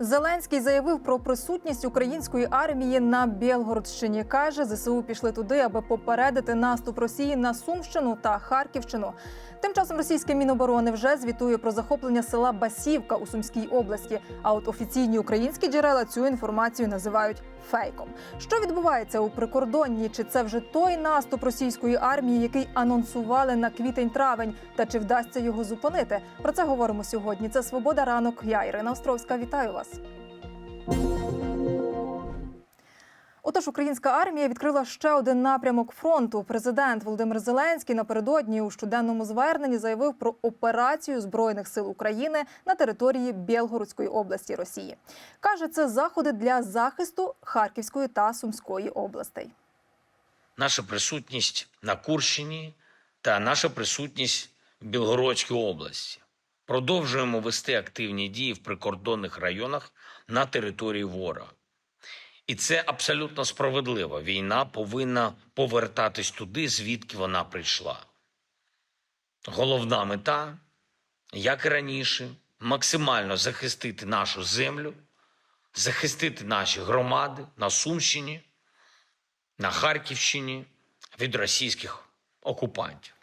Зеленський заявив про присутність української армії на Білгородщині. каже, ЗСУ пішли туди, аби попередити наступ Росії на Сумщину та Харківщину. Тим часом російське міноборони вже звітує про захоплення села Басівка у Сумській області. А от офіційні українські джерела цю інформацію називають фейком. Що відбувається у прикордонні? Чи це вже той наступ російської армії, який анонсували на квітень-травень? Та чи вдасться його зупинити? Про це говоримо сьогодні. Це Свобода ранок. Я Ірина Островська. Вітаю вас. Отож, українська армія відкрила ще один напрямок фронту. Президент Володимир Зеленський напередодні у щоденному зверненні заявив про операцію збройних сил України на території Білгородської області Росії. каже, це заходи для захисту Харківської та Сумської областей. наша присутність на Курщині та наша присутність в Білгородській області. Продовжуємо вести активні дії в прикордонних районах на території ворога. І це абсолютно справедливо. Війна повинна повертатись туди, звідки вона прийшла. Головна мета, як і раніше, максимально захистити нашу землю, захистити наші громади на Сумщині, на Харківщині від російських окупантів.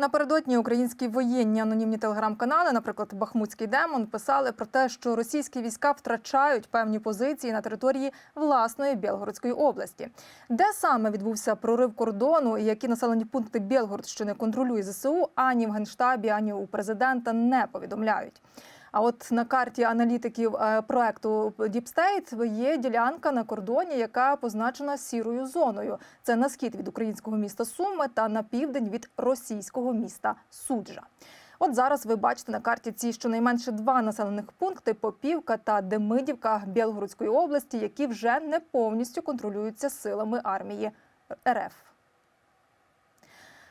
Напередодні українські воєнні анонімні телеграм-канали, наприклад, Бахмутський демон, писали про те, що російські війська втрачають певні позиції на території власної Білгородської області. Де саме відбувся прорив кордону і які населені пункти Білгородщини контролює ЗСУ, ані в генштабі, ані у президента не повідомляють. А от на карті аналітиків е, проекту State є ділянка на кордоні, яка позначена сірою зоною. Це на схід від українського міста Суми та на південь від російського міста Суджа. От зараз ви бачите на карті ці щонайменше два населених пункти Попівка та Демидівка Білгородської області, які вже не повністю контролюються силами армії РФ.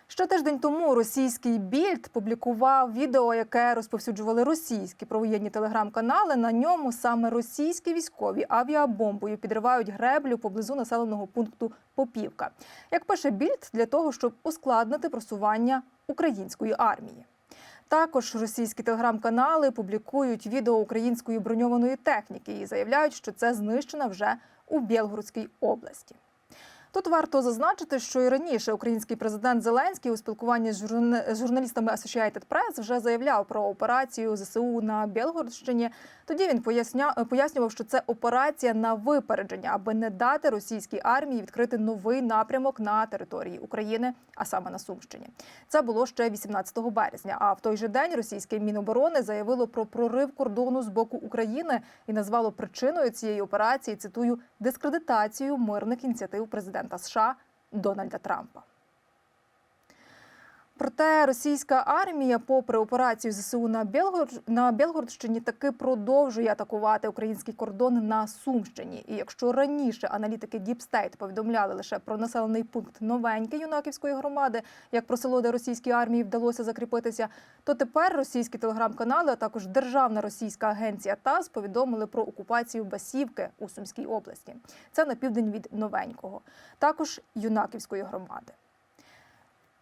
Ще тиждень тому російський більд публікував відео, яке розповсюджували російські провоєнні телеграм-канали. На ньому саме російські військові авіабомбою підривають греблю поблизу населеного пункту Попівка. Як пише більд, для того, щоб ускладнити просування української армії. Також російські телеграм-канали публікують відео української броньованої техніки і заявляють, що це знищено вже у Білгородській області. Тут варто зазначити, що і раніше український президент Зеленський у спілкуванні з журна- журналістами Associated Press вже заявляв про операцію ЗСУ на Білгородщині. Тоді він пояснював, що це операція на випередження, аби не дати російській армії відкрити новий напрямок на території України, а саме на Сумщині. Це було ще 18 березня. А в той же день російське міноборони заявило про прорив кордону з боку України і назвало причиною цієї операції цитую дискредитацію мирних ініціатив президента США Дональда Трампа. Проте російська армія, попри операцію ЗСУ на Білгород на Білгородщині, таки продовжує атакувати український кордон на Сумщині. І якщо раніше аналітики State повідомляли лише про населений пункт новенький юнаківської громади, як про село, де російській армії вдалося закріпитися, то тепер російські телеграм-канали, а також державна російська агенція ТАСС повідомили про окупацію Басівки у Сумській області. Це на південь від новенького, також юнаківської громади.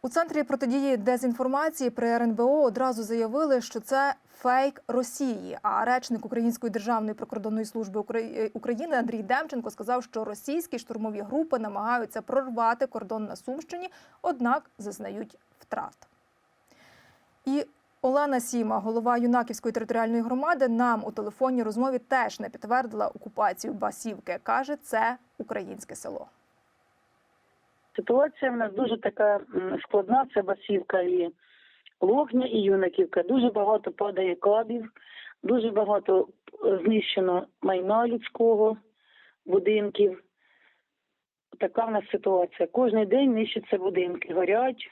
У центрі протидії дезінформації при РНБО одразу заявили, що це фейк Росії. А речник Української державної прикордонної служби Украї- України Андрій Демченко сказав, що російські штурмові групи намагаються прорвати кордон на Сумщині, однак зазнають втрат. І Олена Сіма, голова юнаківської територіальної громади, нам у телефонній розмові теж не підтвердила окупацію Басівки. каже, це українське село. Ситуація в нас дуже така складна. Це Басівка і Логня, і Юнаківка. Дуже багато падає кабів, дуже багато е, знищено майна людського, будинків. Така в нас ситуація. Кожен день нищаться будинки, горять,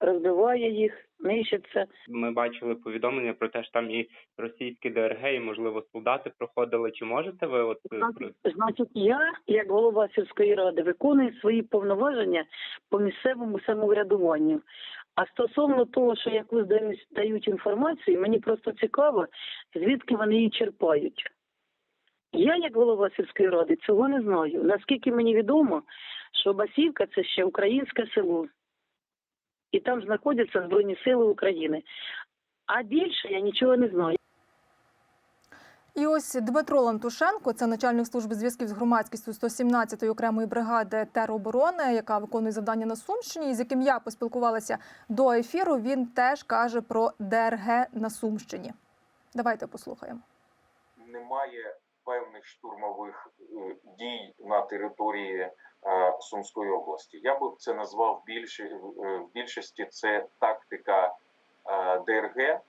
розбиває їх, нищаться. Ми бачили повідомлення про те, що там і російські ДРГ, і можливо солдати проходили. Чи можете ви от е, Значить, я, як голова сільської ради, виконую свої повноваження по місцевому самоврядуванню. А стосовно того, що яку здають, дають інформацію, мені просто цікаво, звідки вони її черпають. Я, як голова сільської ради, цього не знаю. Наскільки мені відомо, що Басівка це ще українське село, і там знаходяться Збройні Сили України. А більше я нічого не знаю. І ось Дмитро Лантушенко, це начальник служби зв'язків з громадськістю 117-ї окремої бригади тероборони, яка виконує завдання на Сумщині, і з яким я поспілкувалася до ефіру. Він теж каже про ДРГ на Сумщині. Давайте послухаємо. немає певних штурмових е, дій на території Сумської області. Я би це назвав більше е, в більшості це тактика е, ДРГ,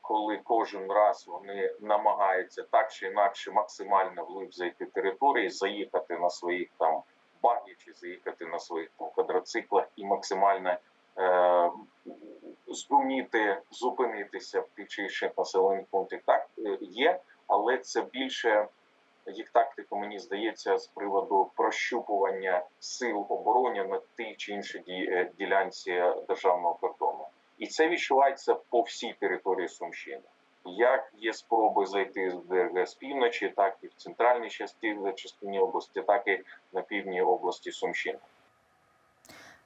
коли кожен раз вони намагаються так чи інакше максимально вглиб зайти території, заїхати на своїх там багі чи заїхати на своїх там, квадроциклах і максимально е, зуміти зупинитися в тих чи інших населених пунктах. Так е, є, але це більше їх тактику, мені здається, з приводу прощупування сил оборони на тій чи іншій е, ділянці державного кордону. І це відчувається по всій території Сумщини. Як є спроби зайти з ДРГ з півночі, так і в центральній частині, частині області, так і на півдні області Сумщини.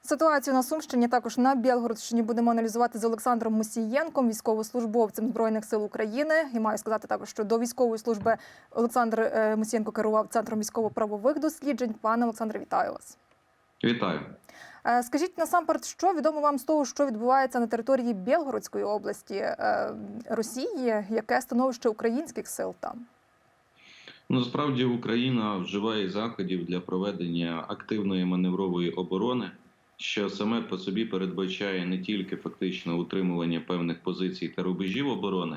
Ситуацію на Сумщині також на Білгородщині будемо аналізувати з Олександром Мусієнком, військовослужбовцем збройних сил України. І маю сказати також, що до військової служби Олександр е, Мусієнко керував центром військово-правових досліджень. Пане Олександре, вітаю вас. Вітаю. Е, Скажіть насамперед, що відомо вам з того, що відбувається на території Білгородської області е, Росії, яке становище українських сил там? Насправді Україна вживає заходів для проведення активної маневрової оборони, що саме по собі передбачає не тільки фактично утримування певних позицій та рубежів оборони,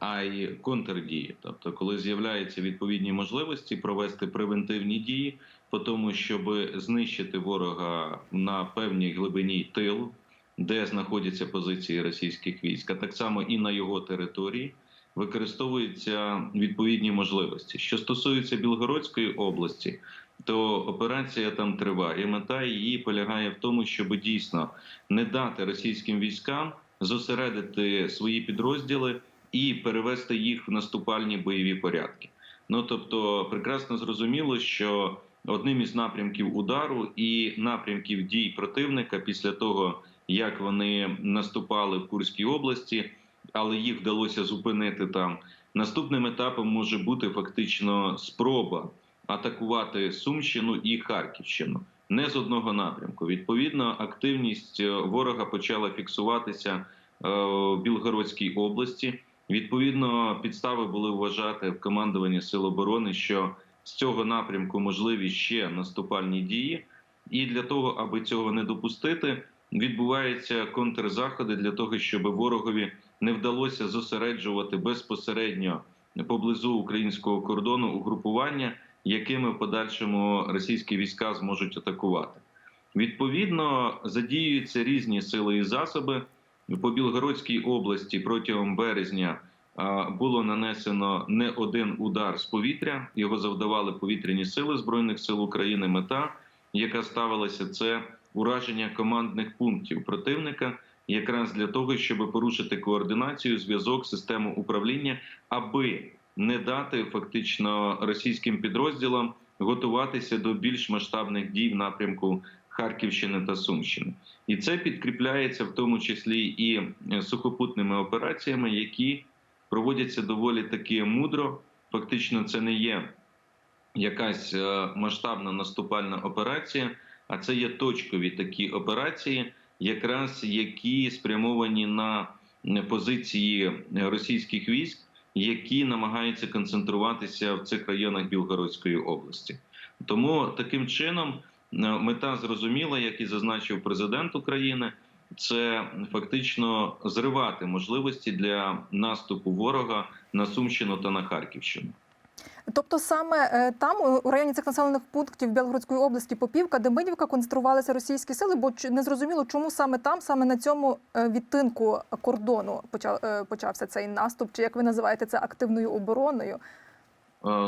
а й контрдії. Тобто, коли з'являються відповідні можливості провести превентивні дії, по тому, щоб знищити ворога на певній глибині тилу, де знаходяться позиції російських військ, а так само і на його території. Використовуються відповідні можливості. Що стосується Білгородської області, то операція там триває. І Мета її полягає в тому, щоб дійсно не дати російським військам зосередити свої підрозділи і перевести їх в наступальні бойові порядки. Ну тобто, прекрасно зрозуміло, що одним із напрямків удару і напрямків дій противника після того, як вони наступали в Курській області, але їх вдалося зупинити там. Наступним етапом може бути фактично спроба атакувати Сумщину і Харківщину не з одного напрямку. Відповідно, активність е, ворога почала фіксуватися е, в Білгородській області. Відповідно, підстави були вважати в командуванні Сил оборони, що з цього напрямку можливі ще наступальні дії, і для того, аби цього не допустити, відбуваються контрзаходи для того, щоб ворогові не вдалося зосереджувати безпосередньо поблизу українського кордону угрупування, якими в подальшому російські війська зможуть атакувати. Відповідно, задіюються різні сили і засоби по Білгородській області протягом березня. Було нанесено не один удар з повітря. Його завдавали повітряні сили збройних сил України. Мета, яка ставилася, це ураження командних пунктів противника, якраз для того, щоб порушити координацію, зв'язок, систему управління, аби не дати фактично російським підрозділам готуватися до більш масштабних дій в напрямку Харківщини та Сумщини, і це підкріпляється в тому числі і е, сухопутними операціями, які проводяться доволі таки мудро. Фактично, це не є якась е, масштабна наступальна операція, а це є точкові такі операції, якраз які спрямовані на позиції російських військ, які намагаються концентруватися в цих районах Білгородської області. Тому таким чином е, мета зрозуміла, як і зазначив президент України, це фактично зривати можливості для наступу ворога на Сумщину та на Харківщину. Тобто саме е, там, у- районі цих населених пунктів Білгородської області, Попівка, Демидівка, концентрувалися російські сили, бо ч- не зрозуміло, чому саме там, саме на цьому е, відтинку кордону е, почався цей наступ, чи як ви називаєте це активною обороною.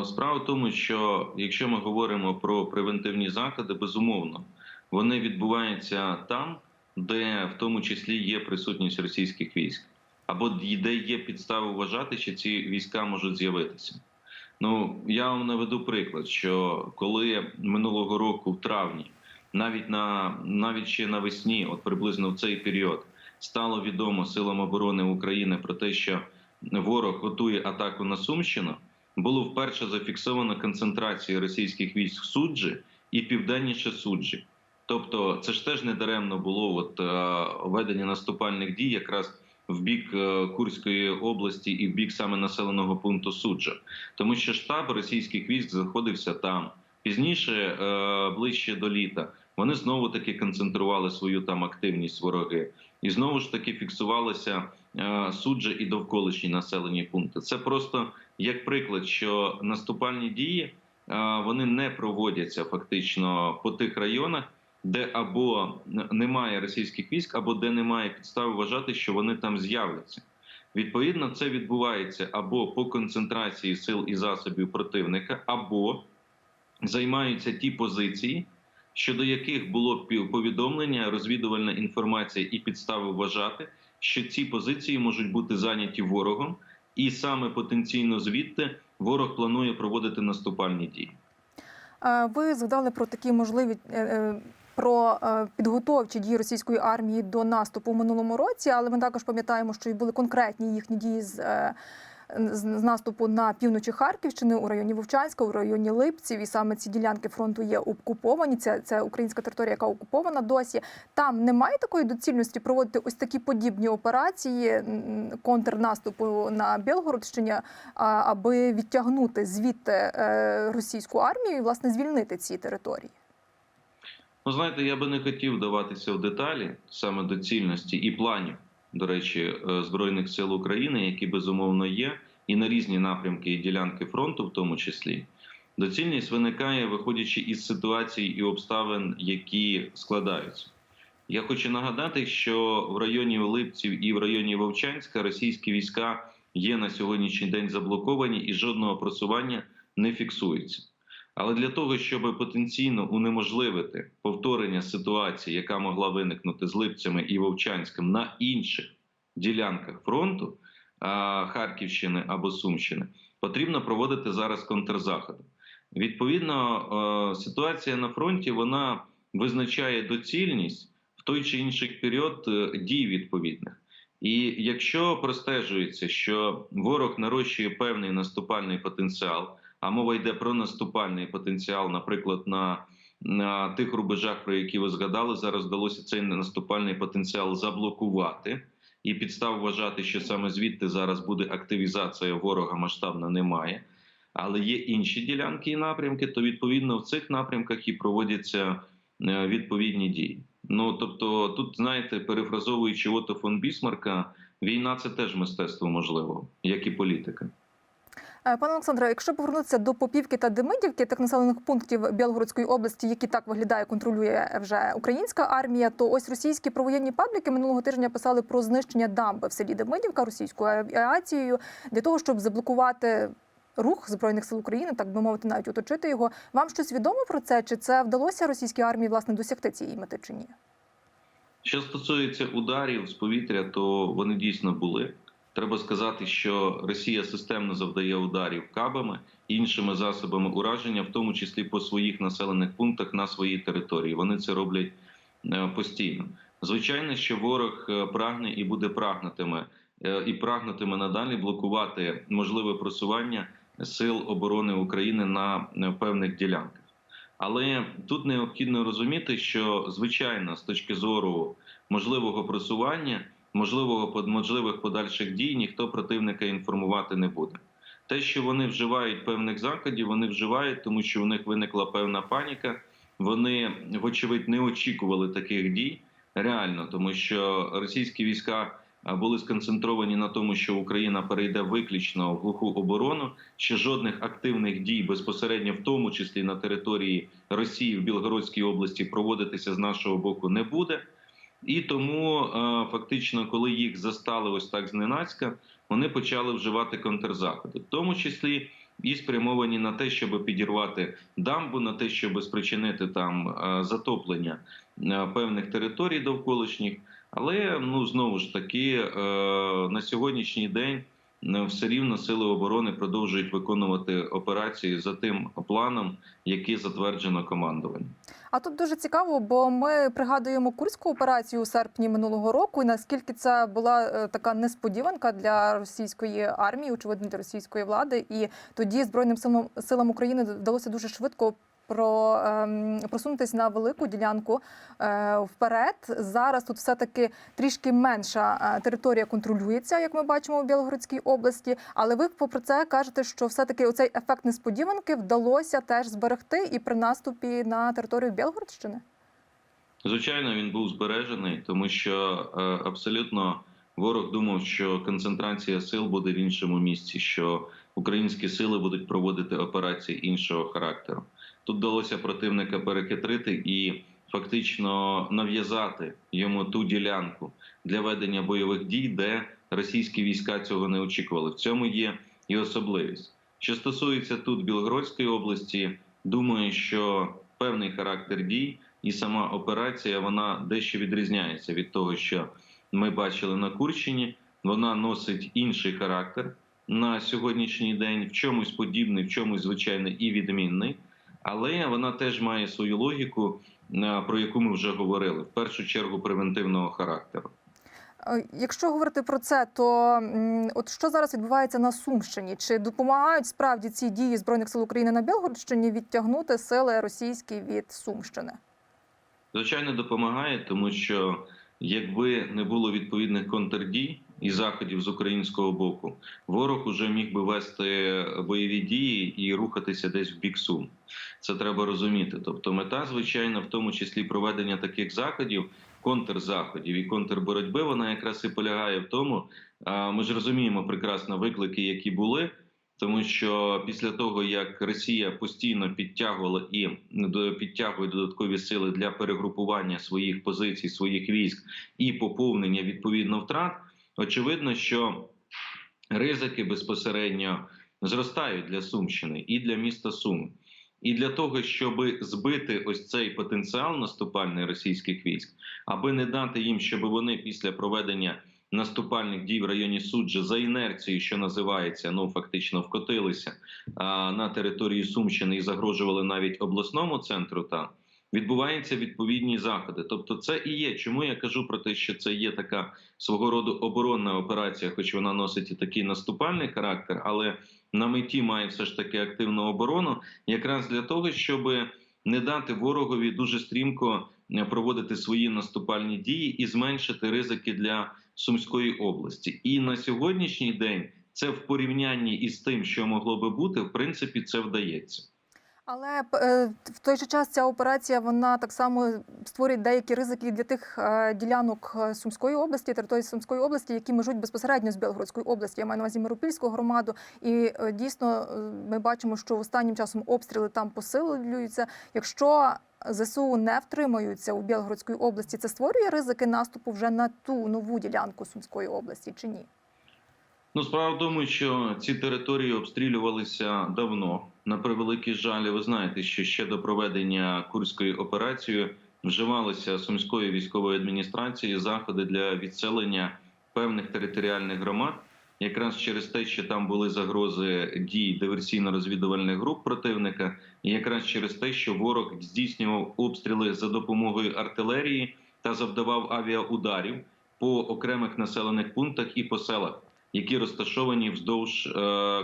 Справа в тому, що якщо ми говоримо про превентивні заходи, безумовно, вони відбуваються там, де в тому числі є присутність російських військ, або де є підстави вважати, що ці війська можуть з'явитися. Ну я вам наведу приклад, що коли минулого року, в травні, навіть на навіть ще навесні, от приблизно в цей період, стало відомо силам оборони України про те, що ворог готує атаку на Сумщину. було вперше зафіксовано концентрацію російських військ суджі і південніше суджі. Тобто, це ж теж не даремно було от, е, ведення наступальних дій якраз в бік е, Курської області і в бік саме населеного пункту Суджа, тому що штаб російських військ знаходився там. Пізніше, е, ближче до літа, вони знову таки концентрували свою там активність вороги, і знову ж таки фіксувалися е, суджа і довколишні населені пункти. Це просто як приклад, що наступальні дії вони не проводяться фактично по тих районах, де або немає російських військ, або де немає підстав вважати, що вони там з'являться. Відповідно, це відбувається або по концентрації сил і засобів противника, або займаються ті позиції, щодо яких було повідомлення, розвідувальна інформація і підстави вважати, що ці позиції можуть бути зайняті ворогом, і саме потенційно звідти ворог планує проводити наступальні дії. Ви згадали про такі можливі е, е, про е, підготовчі дії російської армії до наступу в минулому році, але ми також пам'ятаємо, що і були конкретні їхні дії з. е, з з наступу на півночі Харківщини у районі Вовчанська, у районі Липців, і саме ці ділянки фронту є окуповані. Це, це українська територія, яка окупована досі. Там немає такої доцільності проводити ось такі подібні операції контрнаступу на Білгородщині, аби відтягнути звідти е, російську армію і власне звільнити ці території. Ну, знаєте, я би не хотів вдаватися в деталі саме доцільності і планів, до речі, е, Збройних сил України, які безумовно є, і на різні напрямки і ділянки фронту, в тому числі. Доцільність виникає, виходячи із ситуацій і обставин, які складаються. Я хочу нагадати, що в районі Липців і в районі Вовчанська російські війська є на сьогоднішній день заблоковані і жодного просування не фіксується. Але для того, щоб потенційно унеможливити повторення ситуації, яка могла виникнути з Липцями і Вовчанським на інших ділянках фронту Харківщини або Сумщини, потрібно проводити зараз контрзаходи. Відповідно, е, ситуація на фронті вона визначає доцільність в той чи інший період е, дій відповідних. І якщо простежується, що ворог нарощує певний наступальний потенціал, а мова йде про наступальний потенціал, наприклад, на, на тих рубежах, про які ви згадали, зараз вдалося цей наступальний потенціал заблокувати. І підстав вважати, що саме звідти зараз буде активізація ворога масштабна, немає. Але є інші ділянки і напрямки, то відповідно в цих напрямках і проводяться е, відповідні дії. Ну тобто, тут знаєте, перефразовуючи Ото фон Бісмарка, війна це теж мистецтво можливо, як і політика. Е, Пане Олександре, якщо повернутися до Попівки та Демидівки, тих населених пунктів Білгородської області, які так виглядає, контролює вже українська армія, то ось російські провоєнні пабліки минулого тижня писали про знищення дамби в селі Демидівка російською авіацією для того, щоб заблокувати. Рух збройних сил України, так би мовити, навіть оточити його. Вам щось відомо про це? Чи це вдалося російській армії власне досягти цієї мети чи ні? Що стосується ударів з повітря, то вони дійсно були. Треба сказати, що Росія системно завдає ударів кабами іншими засобами ураження, в тому числі по своїх населених пунктах на своїй території. Вони це роблять е, постійно. Звичайно, що ворог е, прагне і буде прагнутиме е, і прагнутиме надалі блокувати можливе просування сил оборони України на певних ділянках. Але тут необхідно розуміти, що звичайно, з точки зору можливого просування, можливого можливих подальших дій, ніхто противника інформувати не буде. Те, що вони вживають певних заходів, вони вживають, тому що у них виникла певна паніка. Вони, вочевидь, не очікували таких дій реально, тому що російські війська були сконцентровані на тому, що Україна перейде виключно в глуху оборону. Ще жодних активних дій безпосередньо, в тому числі на території Росії в Білгородській області, проводитися з нашого боку не буде. І тому е, фактично, коли їх застали ось так зненацька, вони почали вживати контрзаходи, в тому числі і спрямовані на те, щоб підірвати дамбу, на те, щоб спричинити там е, затоплення е, певних територій довколишніх. Але ну знову ж таки на сьогоднішній день все рівно сили оборони продовжують виконувати операції за тим планом, який затверджено командуванням. А тут дуже цікаво, бо ми пригадуємо курську операцію у серпні минулого року, і наскільки це була е, така несподіванка для російської армії, очевидно, для російської влади. І тоді Збройним силам, силам України вдалося дуже швидко про ем, просунутися на велику ділянку е, вперед. Зараз тут все таки трішки менша е, територія контролюється, як ми бачимо у Білгородській області. Але ви попри це кажете, що все таки оцей ефект несподіванки вдалося теж зберегти і при наступі на територію Білгородщини. Звичайно, він був збережений, тому що е, абсолютно ворог думав, що концентрація сил буде в іншому місці, що українські сили будуть проводити операції іншого характеру. Тут вдалося противника перехитрити і фактично нав'язати йому ту ділянку для ведення бойових дій, де російські війська цього не очікували. В цьому є і особливість. Що стосується тут Білгородської області, думаю, що певний характер дій і сама операція вона дещо відрізняється від того, що ми бачили на Курщині. Вона носить інший характер на сьогоднішній день, в чомусь подібний, в чомусь звичайно і відмінний, але вона теж має свою логіку, е, про яку ми вже говорили, в першу чергу превентивного характеру. Е, Якщо говорити про це, то от що зараз відбувається на Сумщині? Чи допомагають справді ці дії збройних сил України на Білгородщині відтягнути сили російські від Сумщини? Звичайно, допомагає, тому що якби не було відповідних контрдій і заходів з українського боку, ворог уже міг би вести бойові дії і рухатися десь в бік Сум. Це треба розуміти. Тобто, мета, звичайно, в тому числі проведення таких заходів, контрзаходів і контрборотьби, вона якраз і полягає в тому. Ми ж розуміємо прекрасно виклики, які були. Тому що після того як Росія постійно підтягувала і підтягує додаткові сили для перегрупування своїх позицій, своїх військ і поповнення відповідно втрат, очевидно, що ризики безпосередньо зростають для Сумщини і для міста Суми. І для того, щоб збити ось цей потенціал наступальний російських військ, аби не дати їм, щоб вони після проведення наступальних дій в районі суджа за інерцією, що називається, ну фактично вкотилися а, на території Сумщини і загрожували навіть обласному центру. Та відбуваються відповідні заходи. Тобто, це і є. Чому я кажу про те, що це є така свого роду оборонна операція, хоч вона носить і такий наступальний характер, але на меті має все ж таки активну оборону, якраз для того, щоб не дати ворогові дуже стрімко е, проводити свої наступальні дії і зменшити ризики для Сумської області. І на сьогоднішній день це в порівнянні із тим, що могло би бути, в принципі, це вдається. Але е, в той же час ця операція вона так само створює деякі ризики для тих е, ділянок е, Сумської області, території Сумської області, які межуть безпосередньо з Білгородською областю. Я маю на увазі Миропільську громаду. І дійсно ми бачимо, що останнім часом обстріли там посилюються. Якщо ЗСУ не втримаються у Білгородській області, це створює ризики наступу вже на ту нову ділянку Сумської області чи ні? Ну, справа в тому, що ці території обстрілювалися давно. На превеликий жаль, ви знаєте, що ще до проведення курської операції вживалися сумською військовою адміністрацією заходи для відселення певних територіальних громад, якраз через те, що там були загрози дій диверсійно-розвідувальних груп противника, і якраз через те, що ворог здійснював обстріли за допомогою артилерії та завдавав авіаударів по окремих населених пунктах і по селах які розташовані вздовж е,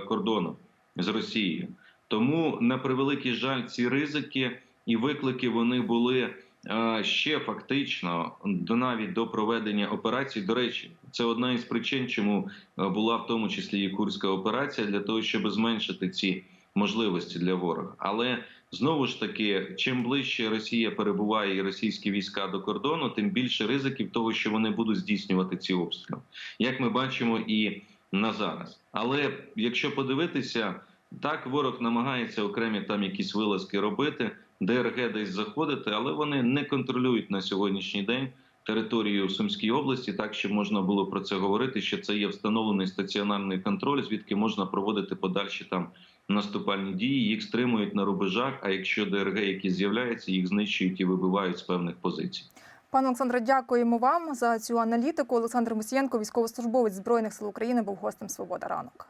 кордону з Росією. Тому на превеликий жаль, ці ризики і виклики вони були е, ще фактично до навіть до проведення операцій. До речі, це одна із причин, чому е, була в тому числі і курська операція, для того, щоб зменшити ці можливості для ворога. Але знову ж таки, чим ближче Росія перебуває і російські війська до кордону, тим більше ризиків того, що вони будуть здійснювати ці обстріли, як ми бачимо і на зараз. Але якщо подивитися, так ворог намагається окремі там якісь вилазки робити, ДРГ десь заходити, але вони не контролюють на сьогоднішній день територію Сумської області, так щоб можна було про це говорити. Що це є встановлений стаціонарний контроль, звідки можна проводити подальші там наступальні дії. Їх стримують на рубежах. А якщо ДРГ, які з'являються, їх знищують і вибивають з певних позицій. Пане Олександре, дякуємо вам за цю аналітику. Олександр Мусієнко, військовослужбовець Збройних сил України, був гостем Свобода ранок.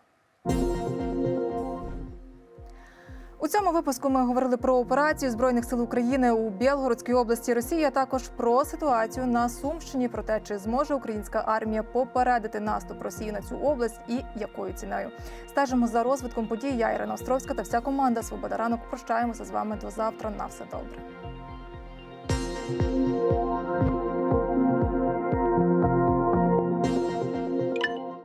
У цьому випуску ми говорили про операцію збройних сил України у Білгородській області Росії, а також про ситуацію на Сумщині, про те, чи зможе українська армія попередити наступ Росії на цю область і якою ціною. Стежимо за розвитком подій. Я Ірина Островська та вся команда Свобода ранок. Прощаємося з вами до завтра. На все добре.